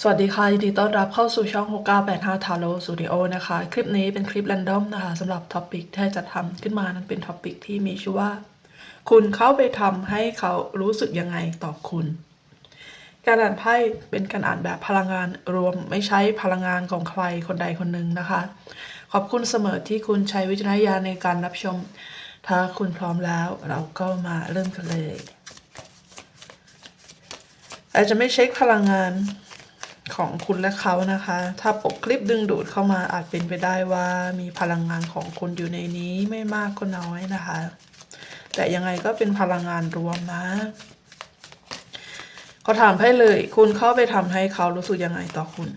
สวัสดีค่ะยินดีต้อนรับเข้าสู่ช่อง 6985 Taro Studio นะคะ คลิปนี้เป็นคลิป r รนดอมนะคะสำหรับท็อปิกที่จะทำขึ้นมานั้นเป็นท็อปิกที่มีชื่อว่า คุณเข้าไปทำให้เขารู้สึกยังไงต่อคุณ การอ่านไพ่เป็นการอ่านแบบพลังงานรวมไม่ใช้พลังงานของใครคนใดคนหนึ่งนะคะ ขอบคุณเสมอที่คุณใช้วิจารณญาณในการรับชม ถ้าคุณพร้อมแล้วเราก็มาเริ่มกันเลย อาจจะไม่เช็คพลังงาน ของคุณและเขานะคะ ถ้าปกคลิปดึงดูดเข้ามาอาจเป็นไปได้ว่ามีพลังงานของคุณอยู่ในนี้ไม่มากก็น้อยนะคะ แต่ยังไงก็เป็นพลังงานรวมนะเขาถามให้เลย คุณเข้าไปทำให้เขารู้สึกยังไงต่อคุณ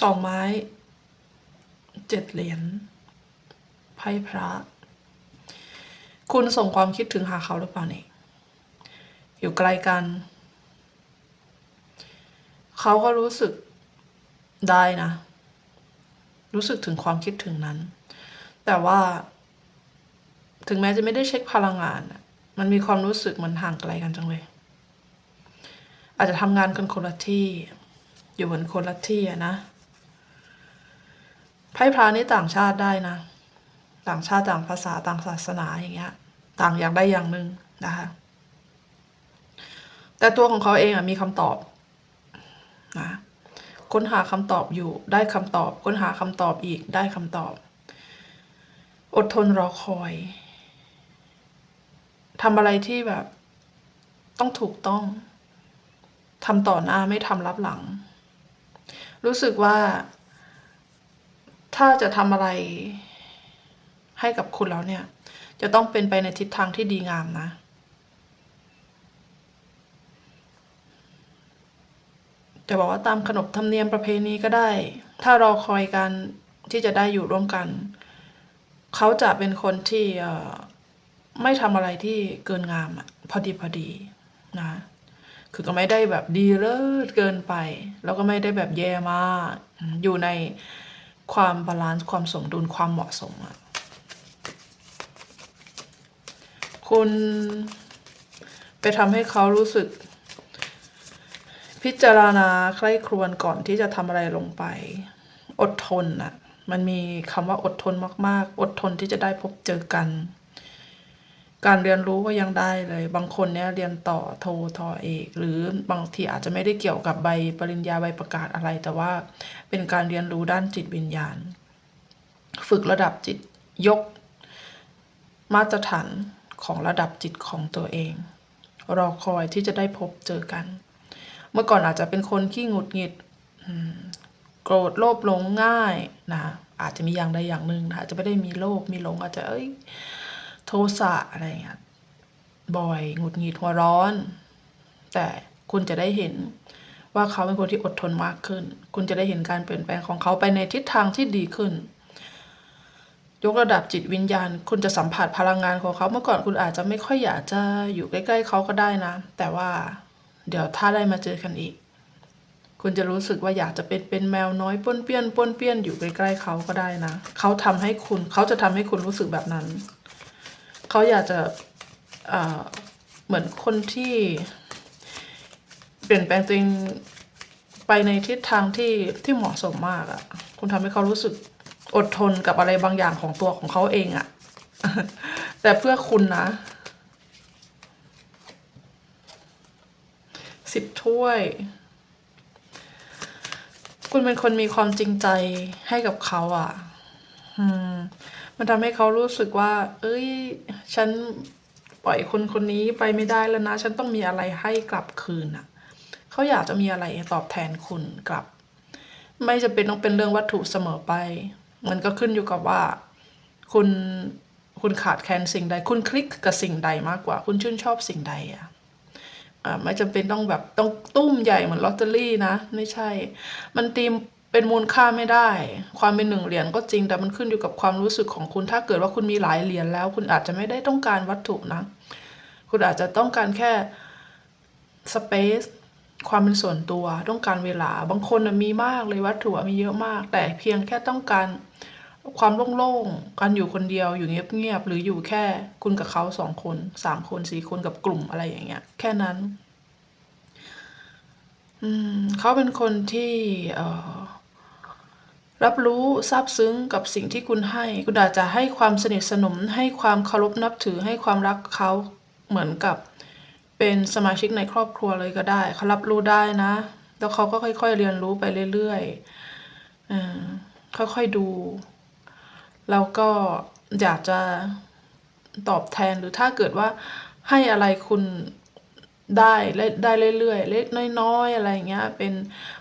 สองไม้เจ็ดเหรียญไพ่พระ คุณส่งความคิดถึงหาเขาหรือเปล่าเนี่ยอยู่ไกลกัน เขาก็รู้สึกได้นะ รู้สึกถึงความคิดถึงนั้น แต่ว่า ถึงแม้จะไม่ได้เช็คพลังงาน มันมีความรู้สึกมันห่างไกลกันจังเลย อาจจะทำงานกันคนละที่ อยู่บนคนละที่อะนะ ไพ่พระนี่ต่างชาติได้นะ ต่างชาติต่างภาษาต่างศาสนาอย่างเงี้ย ต่างอย่างใดอย่างหนึ่งนะคะ แต่ตัวของเขาเองอะมีคำตอบนะค้นหาคำตอบอยู่ได้คำตอบ ค้นหาคำตอบอีกได้คำตอบ อดทนรอคอยทำอะไรที่แบบ ต้องถูกต้องทำต่อหน้าไม่ทำรับหลัง รู้สึกว่า ถ้าจะทำอะไรให้กับคุณแล้วเนี่ย จะต้องเป็นไปในทิศทางที่ดีงามนะ จะบอกว่าตามขนบธรรมเนียมประเพณีก็ได้ ถ้ารอคอยกันที่จะได้อยู่ร่วมกัน เขาจะเป็นคนที่ไม่ทำอะไรที่เกินงามอะพอดีพอดีนะ คือก็ไม่ได้แบบดีเลิศเกินไป แล้วก็ไม่ได้แบบแย่มาก อยู่ใน ความบาลานซ์ความสมดุลความเหมาะสมอะคุณไปทำให้เขารู้สึก พิจารณาใคร่ครวญก่อนที่จะทำอะไรลงไป อดทนอะมันมีคำว่าอดทนมาก ๆ อดทนที่จะได้พบเจอกัน การเรียนรู้ก็ยังได้เลย บางคนเนี่ยเรียนต่อโททอเอก หรือบางทีอาจจะไม่ได้เกี่ยวกับใบปริญญาใบประกาศอะไร แต่ว่าเป็นการเรียนรู้ด้านจิตวิญญาณ ฝึกระดับจิตยก มาตรฐานของระดับจิตของตัวเอง รอคอยที่จะได้พบเจอกัน เมื่อก่อนอาจจะเป็นคนขี้หงุดหงิดโกรธโลภหลงง่ายนะอาจจะมีอย่างใดอย่างหนึ่งนะอาจจะไม่ได้มีโลภมีหลงอาจจะเอ้ย โทสะอะไรเงี้ยบ่อยหงุดหงิดหัวร้อน แต่คุณจะได้เห็นว่าเขาเป็นคนที่อดทนมากขึ้น คุณจะได้เห็นการเปลี่ยนแปลงของเขาไปในทิศทางที่ดีขึ้น ยกระดับจิตวิญญาณ คุณจะสัมผัสพลังงานของเขา เมื่อก่อนคุณอาจจะไม่ค่อยอยากจะอยู่ใกล้ ๆ เขาก็ได้นะ แต่ว่าเดี๋ยวถ้าได้มาเจอกันอีก คุณจะรู้สึกว่าอยากจะเป็นเป็นแมวน้อยป้นเปี้ยนป้นเปี้ยนอยู่ใกล้ๆเขาก็ได้นะ เขาทำให้คุณ เขาจะทำให้คุณรู้สึกแบบนั้น เขาอยากจะเหมือนคนที่เปลี่ยนแปลงตัวเองไปในทิศทางที่ที่เหมาะสมมากอะ่ะ คุณทำให้เขารู้สึกอดทนกับอะไรบางอย่างของตัวของเขาเองอะ่ะ แต่เพื่อคุณนะสิบถ้วย คุณเป็นคนมีความจริงใจให้กับเขาอะอื มันทำให้เขารู้สึกว่า เอ้ย ฉันปล่อยคนคนนี้ไปไม่ได้แล้วนะ ฉันต้องมีอะไรให้กลับคืนอะเขาอยากจะมีอะไรตอบแทนคุณกลับ ไม่จะเป็นต้องเป็นเรื่องวัตถุเสมอไป มันก็ขึ้นอยู่กับว่า คุณคุณขาดแคลนสิ่งใด คุณคลิกกับสิ่งใดมากกว่า คุณชื่นชอบสิ่งใดอะอ่าไม่จำเป็นต้องแบบต้องตุ้มใหญ่เหมือนลอตเตอรี่นะ ไม่ใช่ มันตีม เป็นมูลค่าไม่ได้ ความเป็นหนึ่งเหรียญก็จริง แต่มันขึ้นอยู่กับความรู้สึกของคุณ ถ้าเกิดว่าคุณมีหลายเหรียญแล้ว คุณอาจจะไม่ได้ต้องการวัตถุนะ คุณอาจจะต้องการแค่สเปซความเป็นส่วนตัวต้องการเวลา บางคนมีมากเลยวัตถุมีเยอะมาก แต่เพียงแค่ต้องการความโล่งๆ การอยู่คนเดียวอยู่เงียบๆ หรืออยู่แค่คุณกับเขาสองคนสามคนสี่คนกับกลุ่มอะไรอย่างเงี้ย แค่นั้น อืมเขาเป็นคนที่ เออ รับรู้ซาบซึ้งกับสิ่งที่คุณให้ คุณอาจจะให้ความสนิทสนม ให้ความเคารพนับถือให้ความรักเขาเหมือนกับเป็นสมาชิกในครอบครัวเลยก็ได้เขารับรู้ได้นะ แล้วเขาก็ค่อย ๆ เรียนรู้ไปเรื่อยๆอค่อยๆดู แล้วก็อยากจะตอบแทนหรือถ้าเกิดว่าให้อะไรคุณ ได้แลได้เรื่อยๆเล็กน้อยๆอะไรเงี้ย เป็น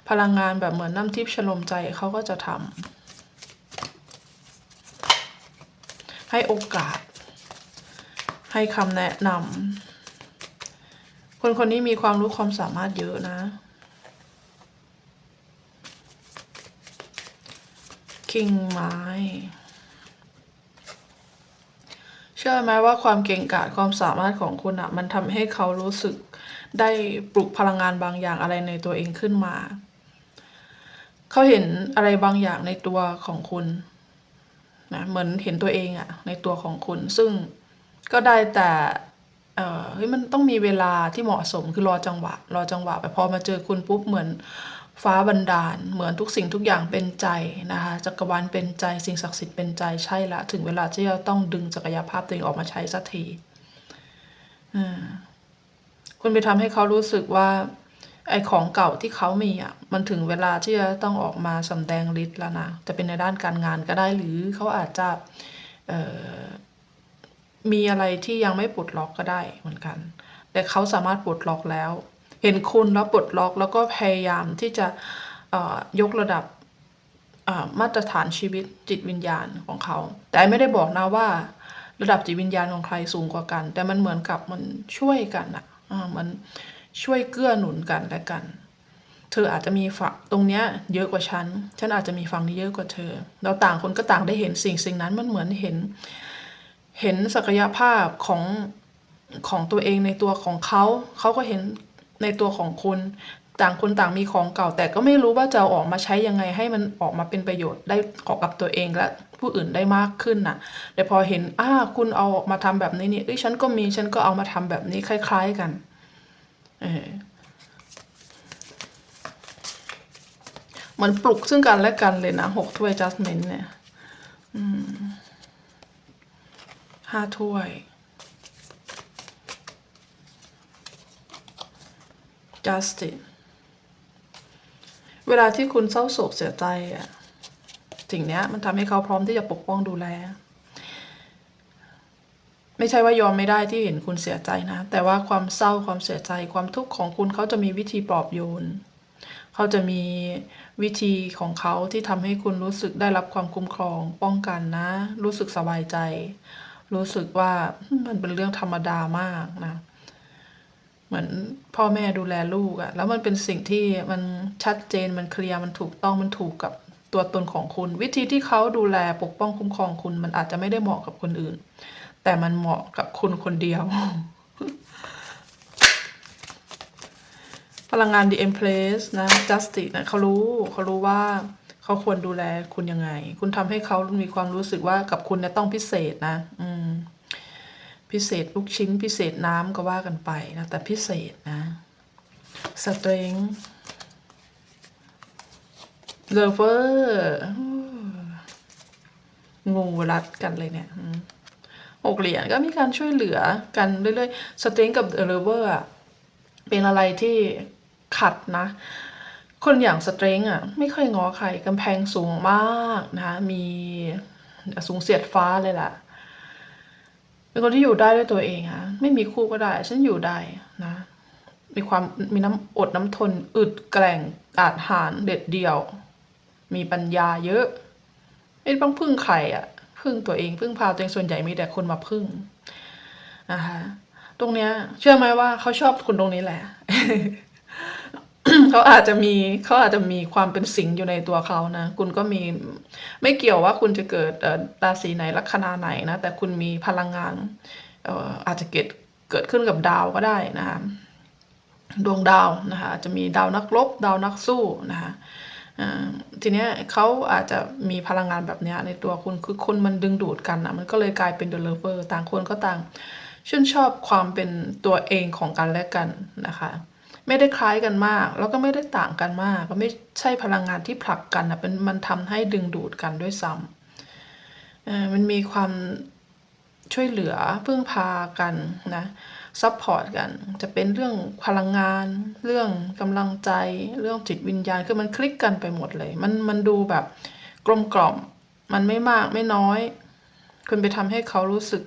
พลังงานแบบเหมือนน้ำทิพย์ชโลมใจเขาก็จะทำให้โอกาส ให้คำแนะนำคนคนนี้มีความรู้ความสามารถเยอะนะ คิงไม้เชื่อไหมว่าความเก่งกาจความสามารถของคุณอะมันทำให้เขารู้สึก ได้ปลุกพลังงานบางอย่างอะไรในตัวเองขึ้นมา เขาเห็นอะไรบางอย่างในตัวของคุณนะเหมือนเห็นตัวเองอะในตัวของคุณ ซึ่งก็ได้แต่เออเฮ้ยมันต้องมีเวลาที่เหมาะสมคือรอจังหวะ รอจังหวะไปพอมาเจอคุณปุ๊บเหมือนฟ้าบันดาล เหมือนทุกสิ่งทุกอย่างเป็นใจนะคะจักรวาลเป็นใจสิ่งศักดิ์สิทธิ์เป็นใจใช่ละ ถึงเวลาที่จะต้องดึงศักยภาพตัวเองออกมาใช้สักทีอืม คุณไปทำให้เขารู้สึกว่า ไอ้ของเก่าที่เขามีอะ มันถึงเวลาที่จะต้องออกมาสำแดงฤทธิ์แล้วนะจะเป็นในด้านการงานก็ได้หรือเขาอาจจะมีอะไรที่ยังไม่ปลดล็อกก็ได้เหมือนกัน แต่เขาสามารถปลดล็อกแล้ว เห็นคุณแล้วปลดล็อกแล้วก็พยายามที่จะยกระดับมาตรฐานชีวิตจิตวิญญาณของเขา แต่ไม่ได้บอกนะว่า ระดับจิตวิญญาณของใครสูงกว่ากัน แต่มันเหมือนกับมันช่วยกันอะ มันช่วยเกื้อหนุนกันและกัน เธออาจจะมีฝั่งตรงเนี้ยเยอะกว่าฉัน ฉันอาจจะมีฝั่งนี้เยอะกว่าเธอ เราต่างคนก็ต่างได้เห็นสิ่งสิ่งนั้นมันเหมือนเห็น เห็นศักยภาพของของตัวเองในตัวของเขา เขาก็เห็นในตัวของคุณ ต่างคนต่างมีของเก่า แต่ก็ไม่รู้ว่าจะออกมาใช้ยังไงให้มันออกมาเป็นประโยชน์ได้ออกกับตัวเองและผู้อื่นได้มากขึ้นน่ะ แต่พอเห็นอ้าคุณเอาออกมาทำแบบนี้นี่เอ้ยฉันก็มีฉันก็เอามาทำแบบนี้คล้าย ๆกันเออมันปลุกซึ่งกันและกันเลยนะหกถ้วย adjustment เนี่ยห้าถ้วย justice เวลาที่คุณเศร้าโศกเสียใจอะสิ่งเนี้ยมันทำให้เขาพร้อมที่จะปกป้องดูแล ไม่ใช่ว่ายอมไม่ได้ที่เห็นคุณเสียใจนะ แต่ว่าความเศร้าความเสียใจ ความทุกข์ของคุณเขาจะมีวิธีปลอบโยนเขาจะมีวิธีของเขาที่ทำให้คุณรู้สึกได้รับความคุ้มครอง ป้องกันนะ รู้สึกสบายใจ รู้สึกว่ามันเป็นเรื่องธรรมดามากนะ เหมือนพ่อแม่ดูแลลูกอะแล้วมันเป็นสิ่งที่มันชัดเจนมันเคลียร์มันถูกต้องมันถูกกับตัวตนของคุณ วิธีที่เขาดูแลปกป้องคุ้มครองคุณ มันอาจจะไม่ได้เหมาะกับคนอื่น แต่มันเหมาะกับคุณคนเดียว พลังงาน The Empress นะ Justice นะเขารู้เขารู้ว่าเขาควรดูแลคุณยังไง คุณทำให้เขามีความรู้สึกว่ากับคุณเนี่ยต้องพิเศษนะ อืม พิเศษลูกชิ้นพิเศษน้ำก็ว่ากันไปนะ แต่พิเศษนะ Strength Lover งูรัดกันเลยเนี่ยหกเหรียญก็มีการช่วยเหลือกันเรื่อยๆ Strength กับ Lover อะเป็นอะไรที่ขัดนะ คนอย่างสเตรงอะ ไม่ค่อยง้อใครกำแพงสูงมากนะคะมีสูงเสียดฟ้าเลยล่ะ เป็นคนที่อยู่ได้ด้วยตัวเองอะไม่มีคู่ก็ได้ ฉันอยู่ได้นะ มีความมีน้ำอดน้ำทน อึดแกร่งอาจหารเด็ดเดี่ยว มีปัญญาเยอะไม่ต้องพึ่งใครอะพึ่งตัวเองพึ่งพาตัวเองส่วนใหญ่มีแต่คนมาพึ่งนะคะตรงเนี้ย เชื่อไหมว่าเขาชอบคุณตรงนี้แหละ เขาอาจจะมีเขาอาจจะมีความเป็นสิงอยู่ในตัวเขานะ คุณก็มีไม่เกี่ยวว่าคุณจะเกิดเออราศีไหนลัคนาไหนนะ แต่คุณมีพลังงานเอออาจจะเกิดเกิดขึ้นกับดาวก็ได้นะคะดวงดาวนะคะจะมีดาวนักรบดาวนักสู้นะคะอ่าทีเนี้ยเขาอาจจะมีพลังงานแบบเนี้ยในตัวคุณคือคนมันดึงดูดกันนะมันก็เลยกลายเป็นเดลเวอร์ต่างคนก็ต่างชื่นชอบความเป็นตัวเองของกันและกันนะคะ ไม่ได้คล้ายกันมาก แล้วก็ไม่ได้ต่างกันมาก ก็ไม่ใช่พลังงานที่ผลักกันนะเป็นมันทำให้ดึงดูดกันด้วยซ้ำมันมีความช่วยเหลือพึ่งพากันนะซัพพอร์ตกัน จะเป็นเรื่องพลังงาน เรื่องกำลังใจ เรื่องจิตวิญญาณ คือมันคลิกกันไปหมดเลย มันมันดูแบบกลมกล่อม มันไม่มากไม่น้อย คุณไปทำให้เขารู้สึก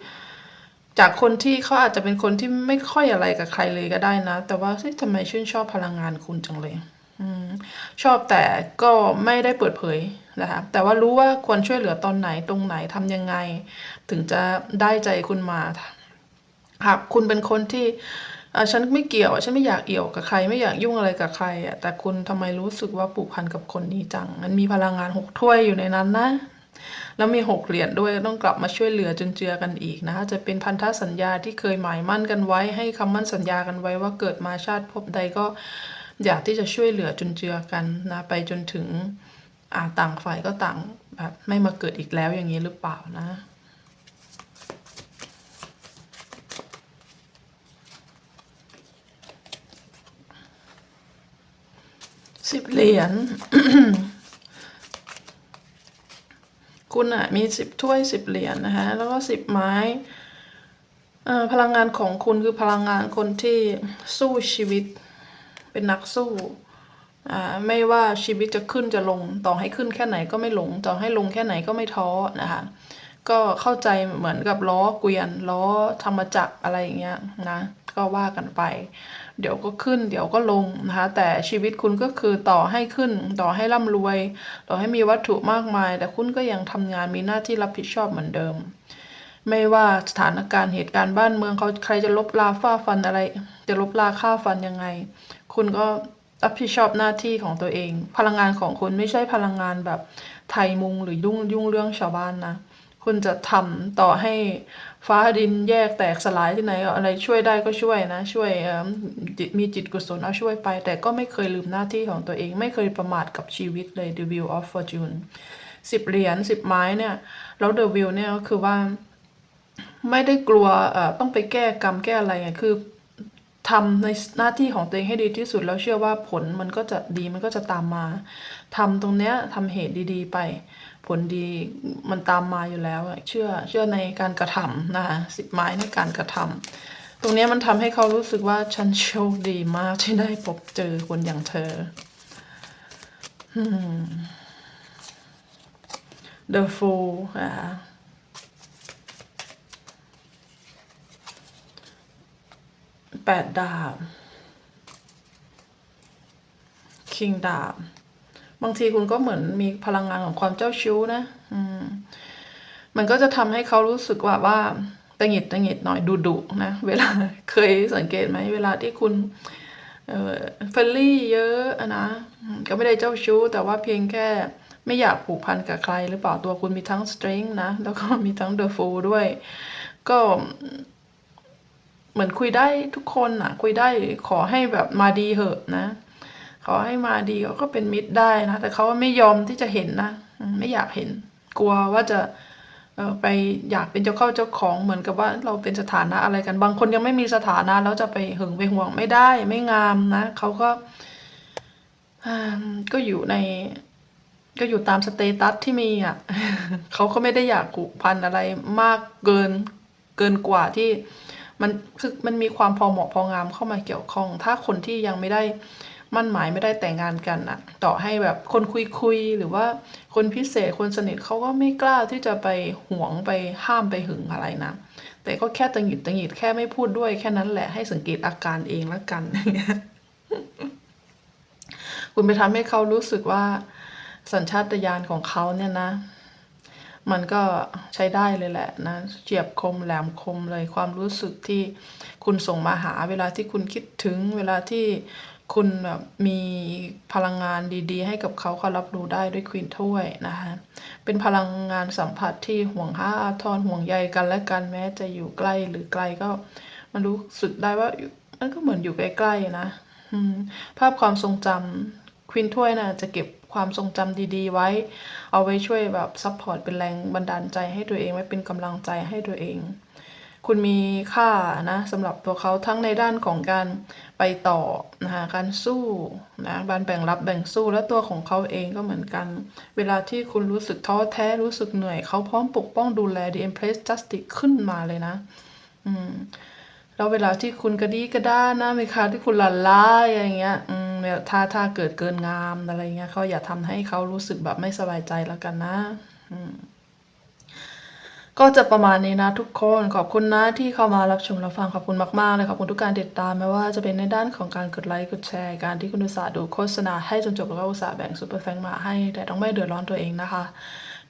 จากคนที่เขาอาจจะเป็นคนที่ไม่ค่อยอะไรกับใครเลยก็ได้นะ แต่ว่าเฮ้ยทำไมชื่นชอบพลังงานคุณจังเลยอชอบแต่ก็ไม่ได้เปิดเผยนะคะแต่ว่ารู้ว่าควรช่วยเหลือตอนไหนตรงไหนทำยังไง ถึงจะได้ใจคุณมาหากคุณเป็นคนที่ฉันไม่เกี่ยวฉันไม่อยากเอี่ยวกับใคร ไม่อยากยุ่งอะไรกับใครอะแต่คุณทำไมรู้สึกว่าผูกพันกับคนนี้จัง มันมีพลังงานหกถ้วยอยู่ในนั้นนะ แล้วมีหกเหรียญด้วยต้องกลับมาช่วยเหลือจนเจือกันอีกนะคะจะเป็นพันธสัญญาที่เคยหมายมั่นกันไว้ ให้คำมั่นสัญญากันไว้ว่าเกิดมาชาติภพใดก็อยากที่จะช่วยเหลือจนเจือกันนะไปจนถึงต่างฝ่ายก็ต่างแบบไม่มาเกิดอีกแล้วอย่างนี้หรือเปล่านะสิบเหรียญ คุณอะมีสิบถ้วยสิบเหรียญนะคะแล้วก็สิบไม้พลังงานของคุณคือพลังงานคนที่สู้ชีวิตเป็นนักสู้ไม่ว่าชีวิตจะขึ้นจะลง ต่อให้ขึ้นแค่ไหนก็ไม่หลงต่อให้ลงแค่ไหนก็ไม่ท้อนะคะ ก็เข้าใจเหมือนกับล้อเกวียนล้อธรรมจักรอะไรอย่างเงี้ยนะ ก็ว่ากันไป เดี๋ยวก็ขึ้น เดี๋ยวก็ลงนะคะแต่ชีวิตคุณก็คือต่อให้ขึ้น ต่อให้ร่ำรวย ต่อให้มีวัตถุมากมาย แต่คุณก็ยังทำงานมีหน้าที่รับผิดชอบเหมือนเดิม ไม่ว่าสถานการณ์เหตุการณ์บ้านเมืองเขาใครจะลบลาฟ้าฟันอะไร จะลบลาค่าฟันยังไง คุณก็รับผิดชอบหน้าที่ของตัวเอง พลังงานของคุณไม่ใช่พลังงานแบบไทยมุงหรือยุ่งยุ่งเรื่องชาวบ้านนะ คุณจะทำต่อให้ฟ้าดินแยกแตกสลายที่ไหนอะไรช่วยได้ก็ช่วยนะ ช่วยมีจิตกุศลเอาช่วยไป แต่ก็ไม่เคยลืมหน้าที่ของตัวเอง ไม่เคยประมาทกับชีวิตเลย The Wheel of Fortune สิบเหรียญสิบไม้เนี่ย แล้ว The Wheel เนี่ยก็คือว่าไม่ได้กลัวต้องไปแก้กรรมแก้อะไรไงคือ ทำในหน้าที่ของตัวเองให้ดีที่สุดแล้วเชื่อว่าผลมันก็จะดีมันก็จะตามมาทำตรงเนี้ยทำเหตุดีๆไป ผลดีมันตามมาอยู่แล้วเชื่อเชื่อในการกระทำนะคะสิบไม้ในการกระทำตรงนี้มันทำให้เขารู้สึกว่าฉันโชคดีมากที่ได้พบเจอคนอย่างเธอ The Fool อ่า แปดดาบ คิงดาบ บางทีคุณก็เหมือนมีพลังงานของความเจ้าชู้นะ อืม มันก็จะทำให้เขารู้สึกว่าว่าตังหิดตังหิดหน่อยดุดุๆนะ เวลาเคยสังเกตไหม เวลาที่คุณ เออเฟลลี่เยอะนะ ก็ไม่ได้เจ้าชู้ แต่ว่าเพียงแค่ไม่อยากผูกพันกับใครหรือเปล่าตัวคุณมีทั้ง strength นะ แล้วก็มีทั้ง the fool ด้วย ก็ เหมือนคุยได้ทุกคนอะ คุยได้ขอให้แบบมาดีเหอะนะขอให้มาดีเขาก็เป็นมิตรได้นะ แต่เขาไม่ยอมที่จะเห็นนะไม่อยากเห็น กลัวว่าจะไปอยากเป็นเจ้าเข้าเจ้าของเหมือนกับว่าเราเป็นสถานะอะไรกัน บางคนยังไม่มีสถานะแล้วจะไปหึงไปห่วงไม่ได้ไม่งามนะเขาก็ก็อยู่ใน ก็อยู่ตามสเตตัสที่มีอะเขาก็ไม่ได้อยากผูกพันอะไรมากเกินเกินกว่าที่ มันคือมันมีความพอเหมาะพองามเข้ามาเกี่ยวข้อง ถ้าคนที่ยังไม่ได้มั่นหมายไม่ได้แต่งงานกันอะต่อให้แบบคนคุยคุยหรือว่าคนพิเศษคนสนิทเขาก็ไม่กล้าที่จะไปหวงไปห้ามไปหึงอะไรนะ แต่ก็แค่ตังหิดตังหิดแค่ไม่พูดด้วยแค่นั้นแหละให้สังเกตอาการเองล้วกันคุณไปทำให้เขารู้สึกว่าสัญชาตญาณของเขาเนี่ยนะ มันก็ใช้ได้เลยแหละนะเฉียบคมแหลมคมเลยความรู้สึกที่คุณส่งมาหา เวลาที่คุณคิดถึง เวลาที่คุณแบบมีพลังงานดีๆ ให้กับเขาเขารับรู้ได้ด้วยควีนถ้วยนะคะเป็นพลังงานสัมผัสที่ห่วงห้าอาทรห่วงใยกันและกันแม้จะอยู่ใกล้หรือไกลก็มันรู้สึกได้ว่ามันก็เหมือนอยู่ใกล้ๆนะภาพความทรงจำควินถ้วยนะจะเก็บ ความทรงจำดีๆ ไว้ เอาไว้ช่วยแบบซัพพอร์ตเป็นแรงบันดาลใจให้ตัวเองไว้เป็นกำลังใจให้ตัวเอง คุณมีค่านะสำหรับตัวเขาทั้งในด้านของการไปต่อนะคะการสู้นะการแบ่งรับแบ่งสู้และตัวของเขาเองก็เหมือนกัน เวลาที่คุณรู้สึกท้อแท้รู้สึกเหนื่อยเขาพร้อมปกป้องดูแล The Empress Justice ขึ้นมาเลยนะ อืม แล้วเวลาที่คุณกระดีกระด้านนะเวลาที่คุณหลั่นล้าอย่างเงี้ยอืมเนี่ยถ้าถ้าเกิดเกินงามอะไรเงี้ยเขาอย่าทำให้เขารู้สึกแบบไม่สบายใจแล้วกันนะอืมก็จะประมาณนี้นะทุกคนขอบคุณนะที่เข้ามารับชมรับฟังขอบคุณมากๆเลยขอบคุณทุกการติดตามไม่ว่าจะเป็นในด้านของการกดไลค์กดแชร์การที่คุณอุตส่าห์ดูโฆษณาให้จนจบแล้วก็อุตส่าห์แบ่งซูเปอร์แฟงมาให้แต่ต้องไม่เดือดร้อนตัวเองนะคะ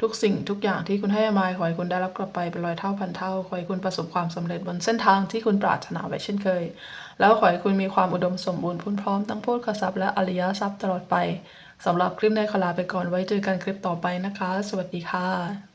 ทุกสิ่งทุกอย่างที่คุณให้มาขอให้คุณได้รับกลับไปเป็นร้อยเท่าพันเท่า ขอให้คุณประสบความสำเร็จบนเส้นทางที่คุณปรารถนาไว้เช่นเคย แล้วขอให้คุณมีความอุดมสมบูรณ์พูนพร้อมทั้งโพธิทรัพย์และอริยทรัพย์ตลอดไปสำหรับคลิปในขอลาไปก่อนไว้เจอกันคลิปต่อไปนะคะ สวัสดีค่ะ